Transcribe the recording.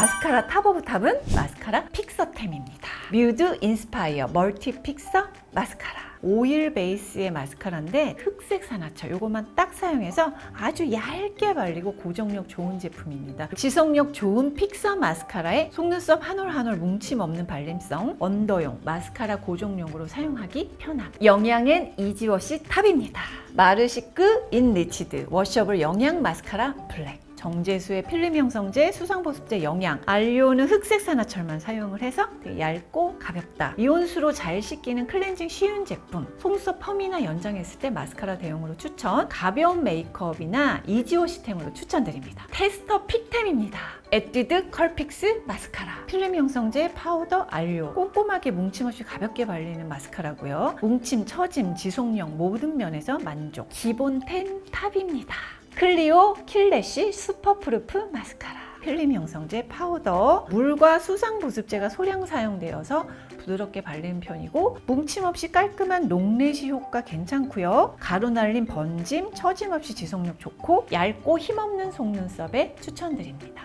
마스카라 탑 오브 탑은 마스카라 픽서템입니다. 뮤드 인스파이어 멀티 픽서 마스카라. 오일 베이스의 마스카라인데 흑색 산화철 요것만 딱 사용해서 아주 얇게 발리고 고정력 좋은 제품입니다. 지속력 좋은 픽서 마스카라에 속눈썹 한 올 한 올 뭉침 없는 발림성 언더용 마스카라 고정용으로 사용하기 편함. 영양엔 이지워시 탑입니다. 마르시크 인리치드 워셔블 영양 마스카라 블랙. 정제수의 필름 형성제, 수상보습제 영양, 알리오는 흑색 산화철만 사용을 해서 얇고 가볍다. 이온수로 잘 씻기는 클렌징 쉬운 제품. 속눈썹 펌이나 연장했을 때 마스카라 대용으로 추천. 가벼운 메이크업이나 이지워시템으로 추천드립니다. 테스터 픽템입니다. 에뛰드 컬픽스 마스카라. 필름 형성제, 파우더, 알리오. 꼼꼼하게 뭉침 없이 가볍게 발리는 마스카라고요. 뭉침, 처짐, 지속력 모든 면에서 만족. 기본 10 탑입니다. 클리오 킬래시 슈퍼프루프 마스카라. 필름 형성제 파우더. 물과 수상 보습제가 소량 사용되어서 부드럽게 발리는 편이고 뭉침 없이 깔끔한 롱래시 효과 괜찮고요. 가루 날림 번짐 처짐 없이 지속력 좋고 얇고 힘없는 속눈썹에 추천드립니다